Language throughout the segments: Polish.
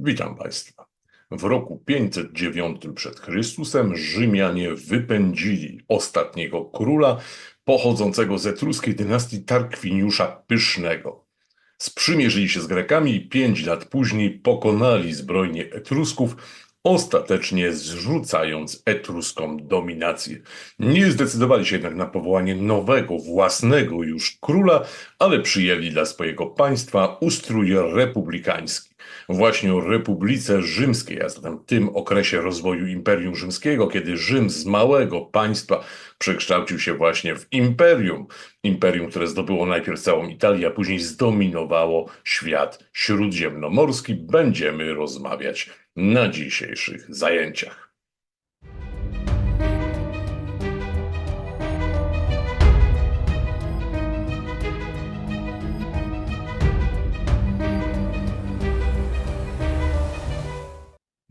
Witam Państwa. W roku 509 przed Chrystusem Rzymianie wypędzili ostatniego króla pochodzącego z etruskiej dynastii Tarkwiniusza Pysznego. Sprzymierzyli się z Grekami i pięć lat później pokonali zbrojnie Etrusków, ostatecznie zrzucając etruską dominację. Nie zdecydowali się jednak na powołanie nowego, własnego już króla, ale przyjęli dla swojego państwa ustrój republikański. Właśnie o Republice Rzymskiej, a zatem tym okresie rozwoju Imperium Rzymskiego, kiedy Rzym z małego państwa przekształcił się właśnie w imperium. Imperium, które zdobyło najpierw całą Italię, a później zdominowało świat śródziemnomorski, będziemy rozmawiać na dzisiejszych zajęciach.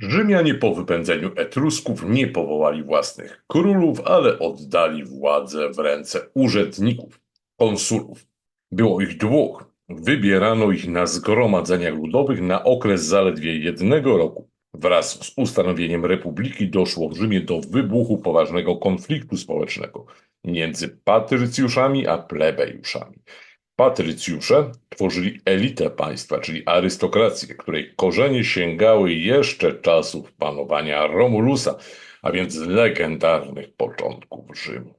Rzymianie po wypędzeniu Etrusków nie powołali własnych królów, ale oddali władzę w ręce urzędników, konsulów. Było ich dwóch. Wybierano ich na zgromadzeniach ludowych na okres zaledwie jednego roku. Wraz z ustanowieniem republiki doszło w Rzymie do wybuchu poważnego konfliktu społecznego między patrycjuszami a plebejuszami. Patrycjusze tworzyli elitę państwa, czyli arystokrację, której korzenie sięgały jeszcze czasów panowania Romulusa, a więc legendarnych początków Rzymu.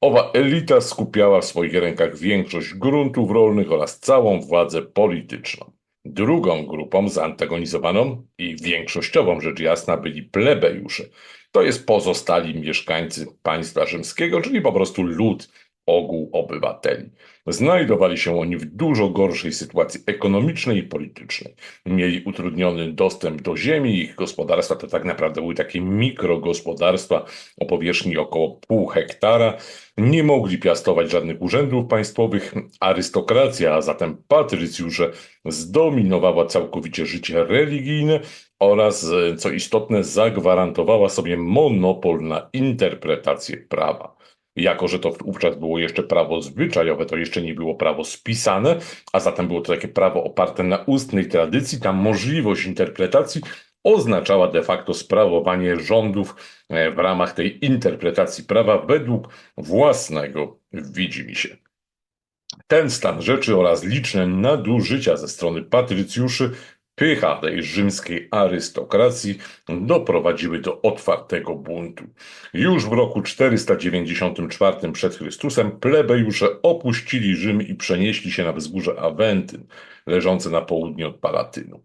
Owa elita skupiała w swoich rękach większość gruntów rolnych oraz całą władzę polityczną. Drugą grupą zantagonizowaną i większościową rzecz jasna byli plebejusze. To jest pozostali mieszkańcy państwa rzymskiego, czyli po prostu lud, ogół obywateli. Znajdowali się oni w dużo gorszej sytuacji ekonomicznej i politycznej. Mieli utrudniony dostęp do ziemi, ich gospodarstwa to tak naprawdę były takie mikrogospodarstwa o powierzchni około pół hektara. Nie mogli piastować żadnych urzędów państwowych. Arystokracja, a zatem patrycjusze, zdominowała całkowicie życie religijne oraz, co istotne, zagwarantowała sobie monopol na interpretację prawa. Jako, że to wówczas było jeszcze prawo zwyczajowe, to jeszcze nie było prawo spisane, a zatem było to takie prawo oparte na ustnej tradycji, ta możliwość interpretacji oznaczała de facto sprawowanie rządów e, w ramach tej interpretacji prawa według własnego widzimisię. Ten stan rzeczy oraz liczne nadużycia ze strony patrycjuszy pycha tej rzymskiej arystokracji doprowadziły do otwartego buntu. Już w roku 494 przed Chrystusem plebejusze opuścili Rzym i przenieśli się na wzgórze Awentyn, leżące na południe od Palatynu.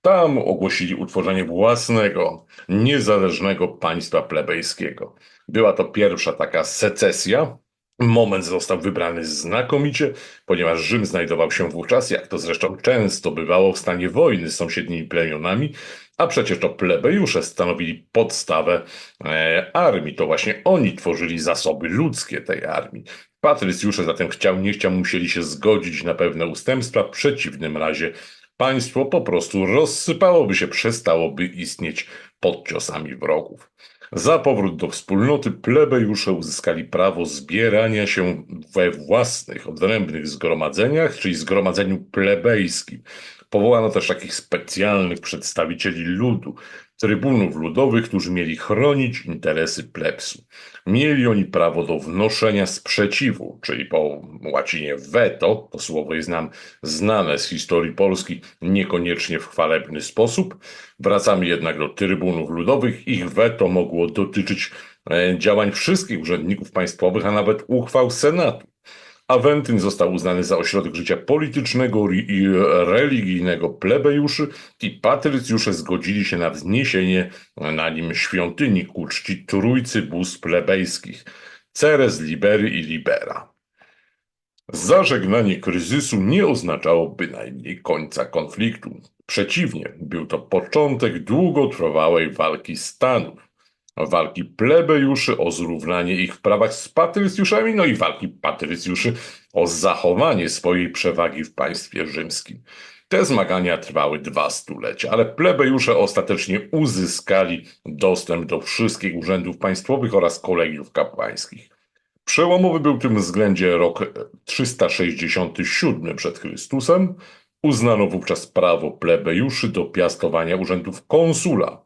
Tam ogłosili utworzenie własnego, niezależnego państwa plebejskiego. Była to pierwsza taka secesja, Moment został wybrany znakomicie, ponieważ Rzym znajdował się wówczas, jak to zresztą często bywało, w stanie wojny z sąsiednimi plemionami, a przecież to plebejusze stanowili podstawę e, armii. To właśnie oni tworzyli zasoby ludzkie tej armii. Patrycjusze zatem chciał, nie chciał, musieli się zgodzić na pewne ustępstwa, w przeciwnym razie państwo po prostu rozsypałoby się, przestałoby istnieć pod ciosami wrogów. Za powrót do wspólnoty plebejusze uzyskali prawo zbierania się we własnych, odrębnych zgromadzeniach, czyli zgromadzeniu plebejskim. Powołano też takich specjalnych przedstawicieli ludu, trybunów ludowych, którzy mieli chronić interesy plebsu. Mieli oni prawo do wnoszenia sprzeciwu, czyli po łacinie veto, to słowo jest nam znane z historii Polski, niekoniecznie w chwalebny sposób. Wracamy jednak do trybunów ludowych. Ich veto mogło dotyczyć e, działań wszystkich urzędników państwowych, a nawet uchwał Senatu. Awentyn został uznany za ośrodek życia politycznego i religijnego plebejuszy i patrycjusze zgodzili się na wzniesienie na nim świątyni ku czci trójcy bóstw plebejskich Ceres, Libery i Libera. Zażegnanie kryzysu nie oznaczało bynajmniej końca konfliktu. Przeciwnie, był to początek długotrwałej walki stanów walki plebejuszy o zrównanie ich w prawach z patrycjuszami, no i walki patrycjuszy o zachowanie swojej przewagi w państwie rzymskim. Te zmagania trwały dwa stulecia, ale plebejusze ostatecznie uzyskali dostęp do wszystkich urzędów państwowych oraz kolegiów kapłańskich. Przełomowy był w tym względzie rok 367 przed Chrystusem, Uznano wówczas prawo plebejuszy do piastowania urzędów konsula,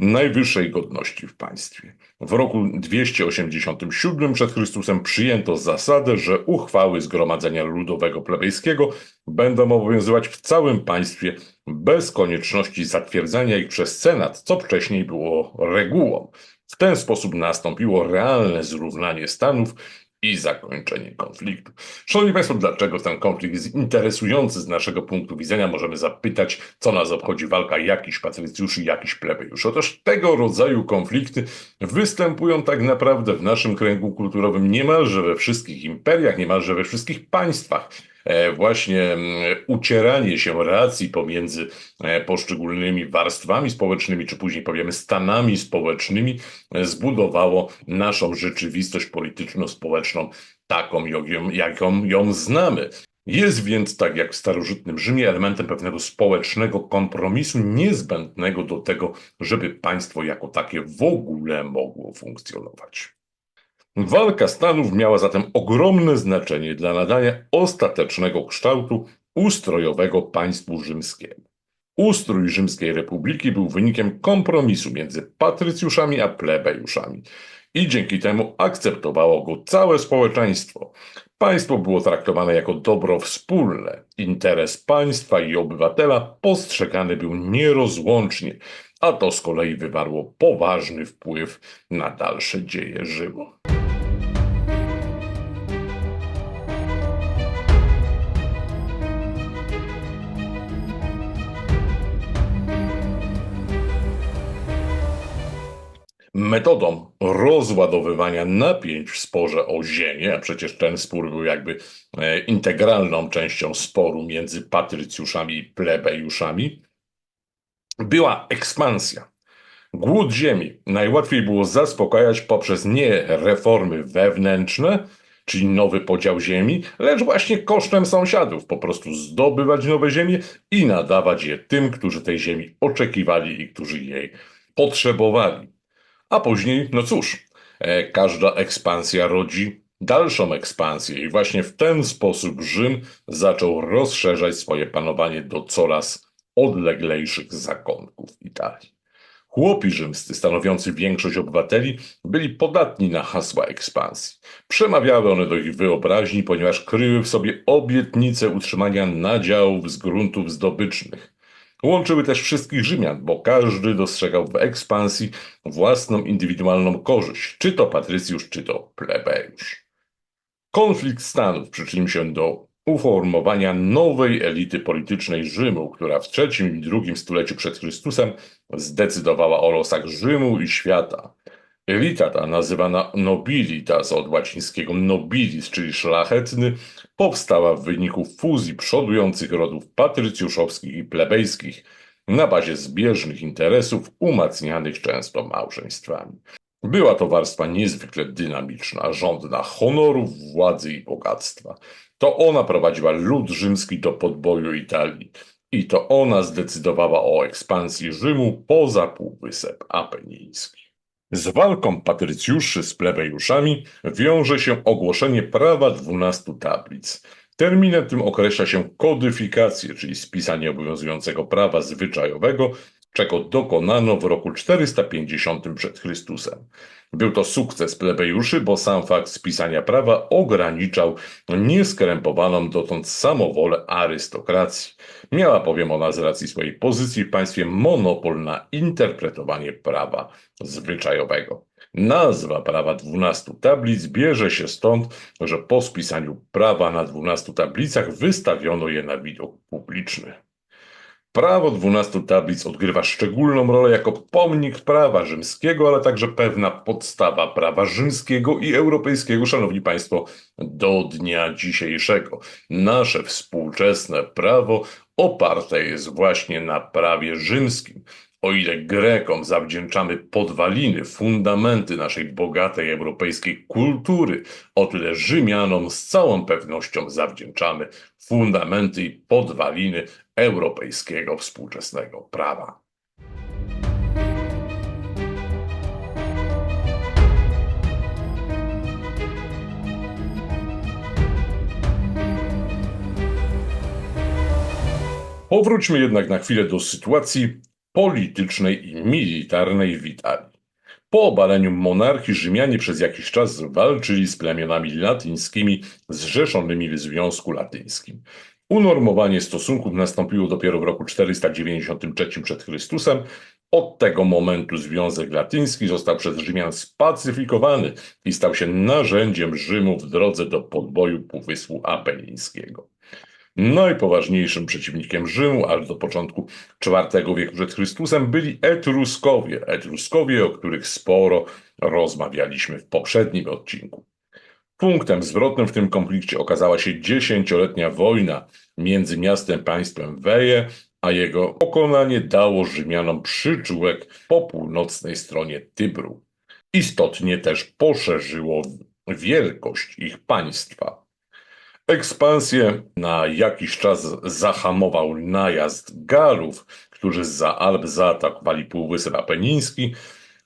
najwyższej godności w państwie. W roku 287 przed Chrystusem przyjęto zasadę, że uchwały Zgromadzenia Ludowego Plebejskiego będą obowiązywać w całym państwie bez konieczności zatwierdzania ich przez Senat, co wcześniej było regułą. W ten sposób nastąpiło realne zrównanie stanów i zakończenie konfliktu. Szanowni Państwo, dlaczego ten konflikt jest interesujący z naszego punktu widzenia? Możemy zapytać, co nas obchodzi walka jakichś patrycjuszy, jakichś plebejuszy. Otóż tego rodzaju konflikty występują tak naprawdę w naszym kręgu kulturowym niemalże we wszystkich imperiach, niemalże we wszystkich państwach. E, Właśnie mm, ucieranie się relacji pomiędzy e, poszczególnymi warstwami społecznymi, czy później powiemy stanami społecznymi, e, zbudowało naszą rzeczywistość polityczno-społeczną taką, jaką ją znamy. Jest więc, tak jak w starożytnym Rzymie, elementem pewnego społecznego kompromisu niezbędnego do tego, żeby państwo jako takie w ogóle mogło funkcjonować. Walka stanów miała zatem ogromne znaczenie dla nadania ostatecznego kształtu ustrojowego państwu rzymskiemu. Ustrój Rzymskiej Republiki był wynikiem kompromisu między patrycjuszami a plebejuszami i dzięki temu akceptowało go całe społeczeństwo. Państwo było traktowane jako dobro wspólne. Interes państwa i obywatela postrzegany był nierozłącznie, a to z kolei wywarło poważny wpływ na dalsze dzieje Rzymu. Metodą rozładowywania napięć w sporze o ziemię, a przecież ten spór był jakby e, integralną częścią sporu między patrycjuszami i plebejuszami, była ekspansja. Głód ziemi najłatwiej było zaspokajać poprzez nie reformy wewnętrzne, czyli nowy podział ziemi, lecz właśnie kosztem sąsiadów, po prostu zdobywać nowe ziemie i nadawać je tym, którzy tej ziemi oczekiwali i którzy jej potrzebowali. A później, no cóż, e, każda ekspansja rodzi dalszą ekspansję, i właśnie w ten sposób Rzym zaczął rozszerzać swoje panowanie do coraz odleglejszych zakątków Italii. Chłopi rzymscy, stanowiący większość obywateli, byli podatni na hasła ekspansji. Przemawiały one do ich wyobraźni, ponieważ kryły w sobie obietnice utrzymania nadziałów z gruntów zdobycznych. Łączyły też wszystkich Rzymian, bo każdy dostrzegał w ekspansji własną indywidualną korzyść, czy to patrycjusz, czy to plebejusz. Konflikt stanów przyczynił się do uformowania nowej elity politycznej Rzymu, która w III i II stuleciu przed Chrystusem zdecydowała o losach Rzymu i świata. Elita ta, nazywana nobilitas od łacińskiego nobilis, czyli szlachetny, powstała w wyniku fuzji przodujących rodów patrycjuszowskich i plebejskich na bazie zbieżnych interesów umacnianych często małżeństwami. Była to warstwa niezwykle dynamiczna, żądna honorów, władzy i bogactwa. To ona prowadziła lud rzymski do podboju Italii i to ona zdecydowała o ekspansji Rzymu poza Półwysep Apeniński. Z walką patrycjuszy z plebejuszami wiąże się ogłoszenie prawa dwunastu tablic. Terminem tym określa się kodyfikację, czyli spisanie obowiązującego prawa zwyczajowego, czego dokonano w roku 450 przed Chrystusem. Był to sukces plebejuszy, bo sam fakt spisania prawa ograniczał nieskrępowaną dotąd samowolę arystokracji. Miała bowiem ona z racji swojej pozycji w państwie monopol na interpretowanie prawa zwyczajowego. Nazwa prawa dwunastu tablic bierze się stąd, że po spisaniu prawa na dwunastu tablicach wystawiono je na widok publiczny. Prawo dwunastu tablic odgrywa szczególną rolę jako pomnik prawa rzymskiego, ale także pewna podstawa prawa rzymskiego i europejskiego, szanowni państwo, do dnia dzisiejszego. Nasze współczesne prawo oparte jest właśnie na prawie rzymskim. O ile Grekom zawdzięczamy podwaliny, fundamenty naszej bogatej europejskiej kultury, o tyle Rzymianom z całą pewnością zawdzięczamy fundamenty i podwaliny europejskiego współczesnego prawa. Powróćmy jednak na chwilę do sytuacji politycznej i militarnej w Italii. Po obaleniu monarchii Rzymianie przez jakiś czas walczyli z plemionami latyńskimi zrzeszonymi w Związku Latyńskim. Unormowanie stosunków nastąpiło dopiero w roku 493 przed Chrystusem. Od tego momentu Związek Latyński został przez Rzymian spacyfikowany i stał się narzędziem Rzymu w drodze do podboju Półwyspu Apenińskiego. Najpoważniejszym przeciwnikiem Rzymu aż do początku IV wieku przed Chrystusem byli Etruskowie. Etruskowie, o których sporo rozmawialiśmy w poprzednim odcinku. Punktem zwrotnym w tym konflikcie okazała się dziesięcioletnia wojna między miastem państwem Weje, a jego pokonanie dało Rzymianom przyczółek po północnej stronie Tybru. Istotnie też poszerzyło wielkość ich państwa. Ekspansję na jakiś czas zahamował najazd Galów, którzy za Alp zaatakowali Półwysep Apeniński.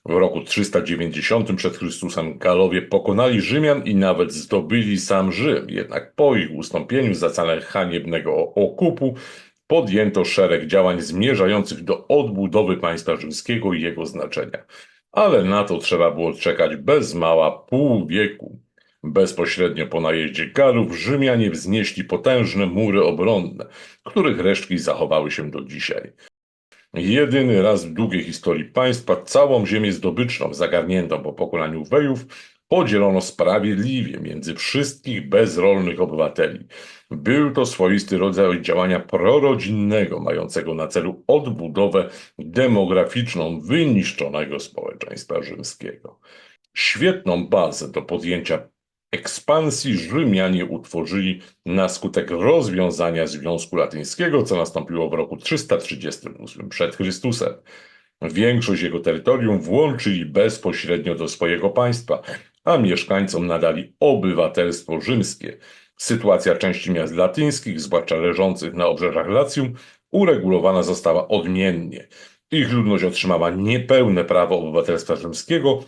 W roku 390 przed Chrystusem Galowie pokonali Rzymian i nawet zdobyli sam Rzym. Jednak po ich ustąpieniu za cenę haniebnego okupu podjęto szereg działań zmierzających do odbudowy państwa rzymskiego i jego znaczenia. Ale na to trzeba było czekać bez mała pół wieku. Bezpośrednio po najeździe Galów Rzymianie wznieśli potężne mury obronne, których resztki zachowały się do dzisiaj. Jedyny raz w długiej historii państwa całą ziemię zdobyczną zagarniętą po pokonaniu Wejów podzielono sprawiedliwie między wszystkich bezrolnych obywateli. Był to swoisty rodzaj działania prorodzinnego, mającego na celu odbudowę demograficzną wyniszczonego społeczeństwa rzymskiego. Świetną bazę do podjęcia ekspansji Rzymianie utworzyli na skutek rozwiązania Związku Latyńskiego, co nastąpiło w roku 338 przed Chrystusem. Większość jego terytorium włączyli bezpośrednio do swojego państwa, a mieszkańcom nadali obywatelstwo rzymskie. Sytuacja części miast latyńskich, zwłaszcza leżących na obrzeżach Lacjum, uregulowana została odmiennie. Ich ludność otrzymała niepełne prawo obywatelstwa rzymskiego,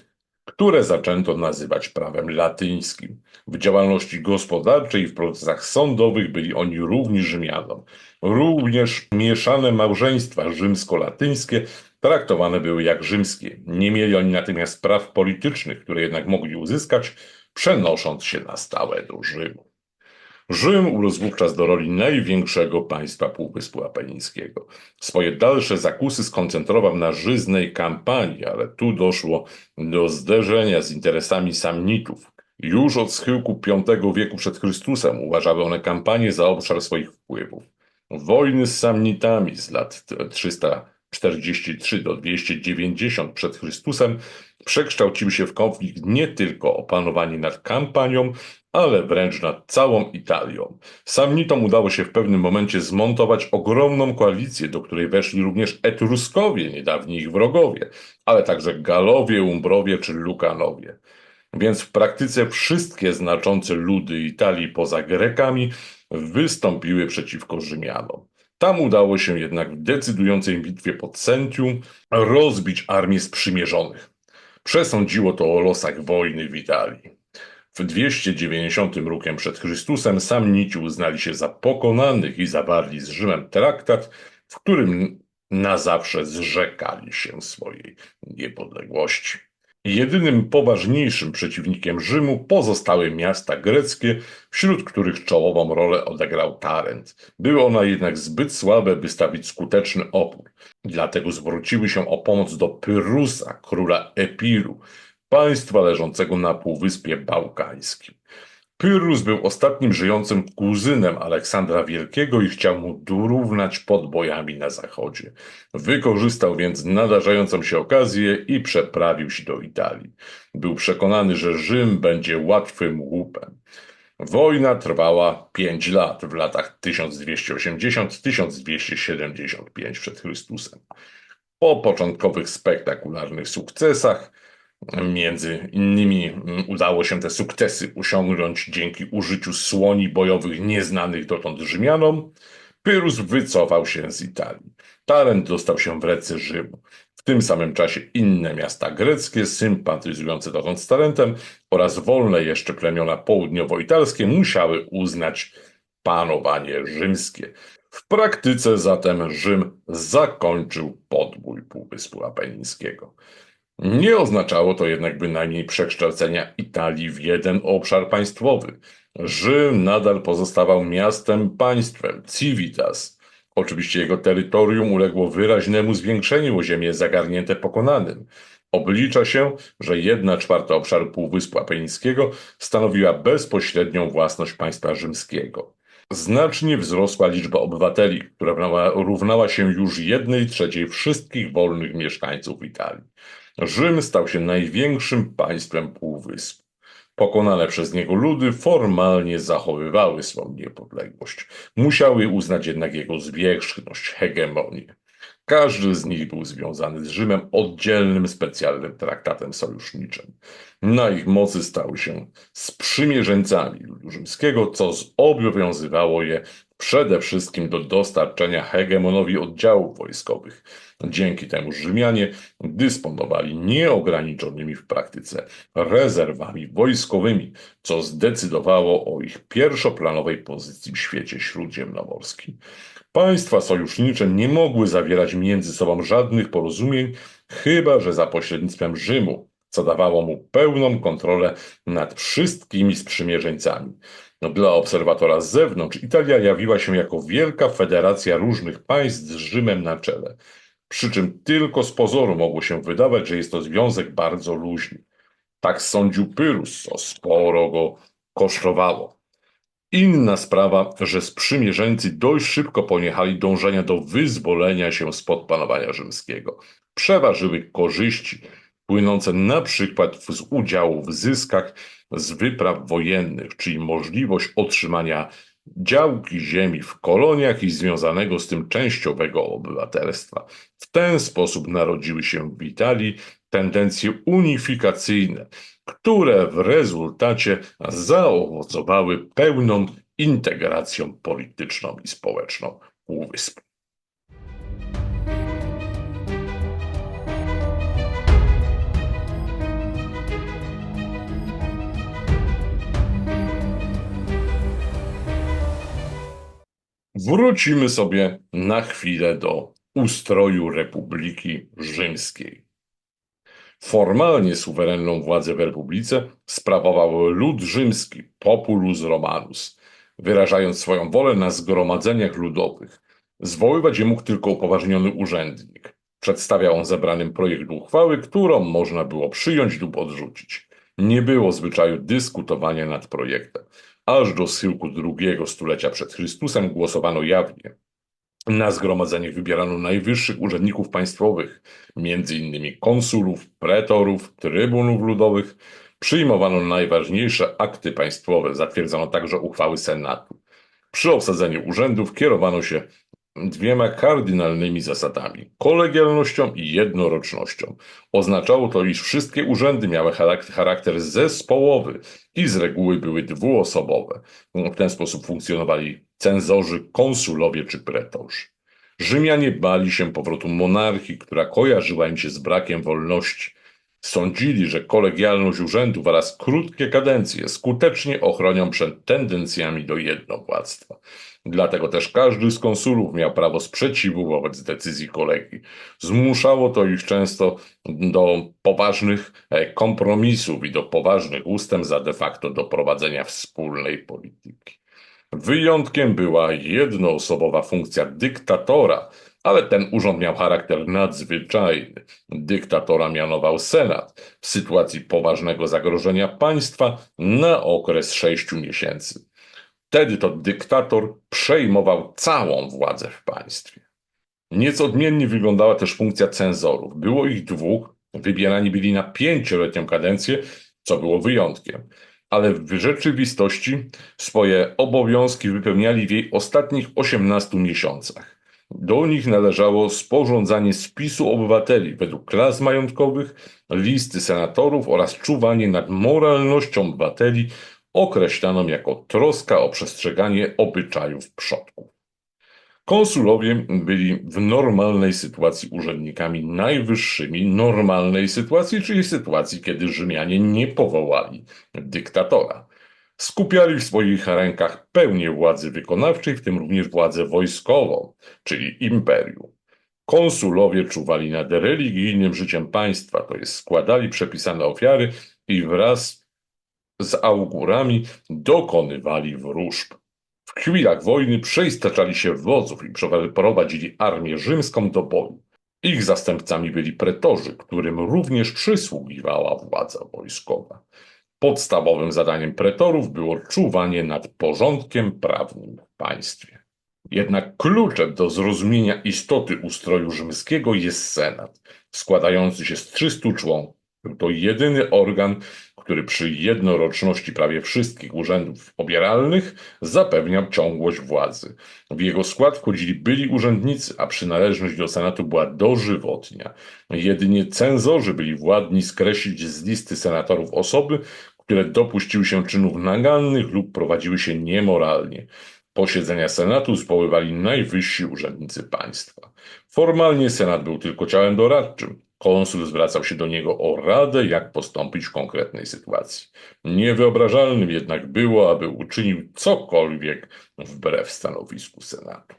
które zaczęto nazywać prawem latyńskim. W działalności gospodarczej i w procesach sądowych byli oni równi Rzymianom. Również mieszane małżeństwa rzymsko-latyńskie traktowane były jak rzymskie. Nie mieli oni natomiast praw politycznych, które jednak mogli uzyskać, przenosząc się na stałe do Rzymu. Rzym urósł wówczas do roli największego państwa Półwyspu Apenińskiego. Swoje dalsze zakusy skoncentrował na żyznej kampanii, ale tu doszło do zderzenia z interesami Samnitów. Już od schyłku V wieku przed Chrystusem uważały one kampanię za obszar swoich wpływów. Wojny z Samnitami z lat 343 do 290 przed Chrystusem przekształciły się w konflikt nie tylko o panowanie nad kampanią, ale wręcz nad całą Italią. Samnitom udało się w pewnym momencie zmontować ogromną koalicję, do której weszli również Etruskowie, niedawni ich wrogowie, ale także Galowie, Umbrowie czy Lukanowie. Więc w praktyce wszystkie znaczące ludy Italii poza Grekami wystąpiły przeciwko Rzymianom. Tam udało się jednak w decydującej bitwie pod Sentium rozbić armię sprzymierzonych. Przesądziło to o losach wojny w Italii. W 290 rokiem przed Chrystusem Samnici uznali się za pokonanych i zawarli z Rzymem traktat, w którym na zawsze zrzekali się swojej niepodległości. Jedynym poważniejszym przeciwnikiem Rzymu pozostały miasta greckie, wśród których czołową rolę odegrał Tarent. Były one jednak zbyt słabe, by stawić skuteczny opór. Dlatego zwróciły się o pomoc do Pyrusa, króla Epiru, państwa leżącego na Półwyspie Bałkańskim. Pyrrhus był ostatnim żyjącym kuzynem Aleksandra Wielkiego i chciał mu dorównać podbojami na zachodzie. Wykorzystał więc nadarzającą się okazję i przeprawił się do Italii. Był przekonany, że Rzym będzie łatwym łupem. Wojna trwała pięć lat, w latach 1280-1275 przed Chrystusem. Po początkowych spektakularnych sukcesach Między innymi mm, udało się te sukcesy osiągnąć dzięki użyciu słoni bojowych nieznanych dotąd Rzymianom. Pyrrhus wycofał się z Italii. Tarent dostał się w ręce Rzymu. W tym samym czasie inne miasta greckie, sympatyzujące dotąd z Tarentem oraz wolne jeszcze plemiona południowo-italskie musiały uznać panowanie rzymskie. W praktyce zatem Rzym zakończył podbój Półwyspu Apenińskiego. Nie oznaczało to jednak bynajmniej przekształcenia Italii w jeden obszar państwowy. Rzym nadal pozostawał miastem państwem, civitas. Oczywiście jego terytorium uległo wyraźnemu zwiększeniu o ziemię zagarnięte pokonanym. Oblicza się, że jedna czwarta obszaru Półwyspu Apenińskiego stanowiła bezpośrednią własność państwa rzymskiego. Znacznie wzrosła liczba obywateli, która równała się już jednej trzeciej wszystkich wolnych mieszkańców Italii. Rzym stał się największym państwem Półwyspu. Pokonane przez niego ludy formalnie zachowywały swą niepodległość. Musiały uznać jednak jego zwierzchność, hegemonię. Każdy z nich był związany z Rzymem oddzielnym specjalnym traktatem sojuszniczym. Na ich mocy stały się sprzymierzeńcami ludu rzymskiego, co zobowiązywało je przede wszystkim do dostarczenia hegemonowi oddziałów wojskowych. Dzięki temu Rzymianie dysponowali nieograniczonymi w praktyce rezerwami wojskowymi, co zdecydowało o ich pierwszoplanowej pozycji w świecie śródziemnomorskim. Państwa sojusznicze nie mogły zawierać między sobą żadnych porozumień, chyba że za pośrednictwem Rzymu, co dawało mu pełną kontrolę nad wszystkimi sprzymierzeńcami. No, dla obserwatora z zewnątrz Italia jawiła się jako wielka federacja różnych państw z Rzymem na czele. Przy czym tylko z pozoru mogło się wydawać, że jest to związek bardzo luźny. Tak sądził Pyrrhus, co sporo go kosztowało. Inna sprawa, że sprzymierzeńcy dość szybko poniechali dążenia do wyzwolenia się spod panowania rzymskiego. Przeważyły korzyści płynące na przykład z udziału w zyskach z wypraw wojennych, czyli możliwość otrzymania działki ziemi w koloniach i związanego z tym częściowego obywatelstwa. W ten sposób narodziły się w Italii tendencje unifikacyjne, które w rezultacie zaowocowały pełną integracją polityczną i społeczną Półwyspu. Wrócimy sobie na chwilę do ustroju Republiki Rzymskiej. Formalnie suwerenną władzę w republice sprawował lud rzymski, populus romanus, wyrażając swoją wolę na zgromadzeniach ludowych. Zwoływać je mógł tylko upoważniony urzędnik. Przedstawiał on zebranym projekt uchwały, którą można było przyjąć lub odrzucić. Nie było zwyczaju dyskutowania nad projektem. Aż do schyłku drugiego stulecia przed Chrystusem głosowano jawnie. Na zgromadzeniach wybierano najwyższych urzędników państwowych, m.in. konsulów, pretorów, trybunów ludowych. Przyjmowano najważniejsze akty państwowe, zatwierdzono także uchwały Senatu. Przy obsadzeniu urzędów kierowano się dwiema kardynalnymi zasadami kolegialnością i jednorocznością. Oznaczało to, iż wszystkie urzędy miały charakter zespołowy i z reguły były dwuosobowe. W ten sposób funkcjonowali cenzorzy, konsulowie czy pretorzy. Rzymianie bali się powrotu monarchii, która kojarzyła im się z brakiem wolności. Sądzili, że kolegialność urzędów oraz krótkie kadencje skutecznie ochronią przed tendencjami do jednowładztwa. Dlatego też każdy z konsulów miał prawo sprzeciwu wobec decyzji kolegi. Zmuszało to ich często do poważnych e, kompromisów i do poważnych ustęp za de facto do prowadzenia wspólnej polityki. Wyjątkiem była jednoosobowa funkcja dyktatora, ale ten urząd miał charakter nadzwyczajny. Dyktatora mianował Senat w sytuacji poważnego zagrożenia państwa na okres sześciu miesięcy. Wtedy to dyktator przejmował całą władzę w państwie. Nieco odmiennie wyglądała też funkcja cenzorów. Było ich dwóch, wybierani byli na pięcioletnią kadencję, co było wyjątkiem, ale w rzeczywistości swoje obowiązki wypełniali w jej ostatnich 18 miesiącach. Do nich należało sporządzanie spisu obywateli według klas majątkowych, listy senatorów oraz czuwanie nad moralnością obywateli określaną jako troska o przestrzeganie obyczajów przodków. Konsulowie byli w normalnej sytuacji urzędnikami najwyższymi normalnej sytuacji, czyli sytuacji, kiedy Rzymianie nie powołali dyktatora. skupiali w swoich rękach pełnię władzy wykonawczej, w tym również władzę wojskową, czyli imperium. Konsulowie czuwali nad religijnym życiem państwa, to jest składali przepisane ofiary i wraz z augurami dokonywali wróżb. W chwilach wojny przeistaczali się wodzów i prowadzili armię rzymską do boju. Ich zastępcami byli pretorzy, którym również przysługiwała władza wojskowa. Podstawowym zadaniem pretorów było czuwanie nad porządkiem prawnym w państwie. Jednak kluczem do zrozumienia istoty ustroju rzymskiego jest senat, składający się z 300 członków. Był to jedyny organ, który przy jednoroczności prawie wszystkich urzędów obieralnych zapewniał ciągłość władzy. W jego skład wchodzili byli urzędnicy, a przynależność do senatu była dożywotnia. Jedynie cenzorzy byli władni skreślić z listy senatorów osoby, które dopuściły się czynów nagannych lub prowadziły się niemoralnie. Posiedzenia Senatu zwoływali najwyżsi urzędnicy państwa. Formalnie Senat był tylko ciałem doradczym. Konsul zwracał się do niego o radę, jak postąpić w konkretnej sytuacji. Niewyobrażalnym jednak było, aby uczynił cokolwiek wbrew stanowisku Senatu.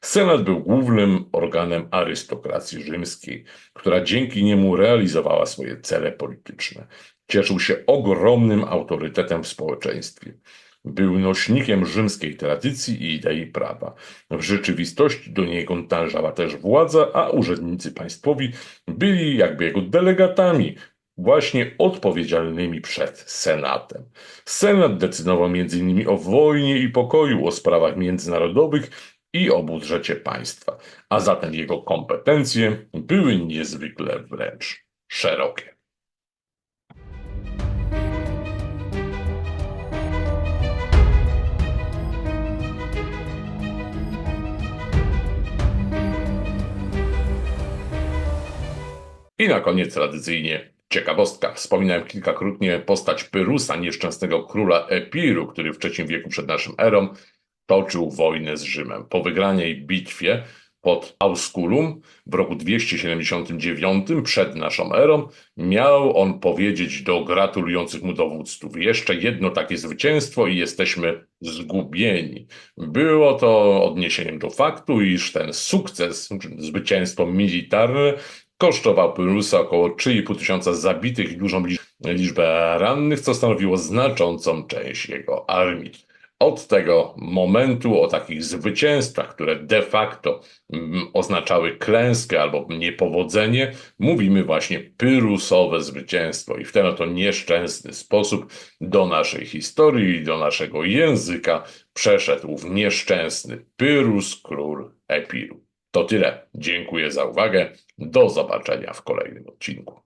Senat był głównym organem arystokracji rzymskiej, która dzięki niemu realizowała swoje cele polityczne. Cieszył się ogromnym autorytetem w społeczeństwie. Był nośnikiem rzymskiej tradycji i idei prawa. W rzeczywistości do niego należała też władza, a urzędnicy państwowi byli jakby jego delegatami, właśnie odpowiedzialnymi przed Senatem. Senat decydował m.in. o wojnie i pokoju, o sprawach międzynarodowych i o budżecie państwa, a zatem jego kompetencje były niezwykle wręcz szerokie. I na koniec tradycyjnie ciekawostka. Wspominałem kilkakrotnie postać Pyrusa, nieszczęsnego króla Epiru, który w III wieku przed naszą erą toczył wojnę z Rzymem. Po wygranej bitwie pod Ausculum w roku 279 przed naszą erą miał on powiedzieć do gratulujących mu dowódców jeszcze jedno takie zwycięstwo i jesteśmy zgubieni. Było to odniesieniem do faktu, iż ten sukces, zwycięstwo militarne kosztował Pyrusa około 3,5 tysiąca zabitych i dużą liczbę rannych, co stanowiło znaczącą część jego armii. Od tego momentu, o takich zwycięstwach, które de facto mm, oznaczały klęskę albo niepowodzenie, mówimy właśnie pyrusowe zwycięstwo i w ten oto nieszczęsny sposób do naszej historii i do naszego języka przeszedł w nieszczęsny Pyrus król Epiru. To tyle. Dziękuję za uwagę. Do zobaczenia w kolejnym odcinku.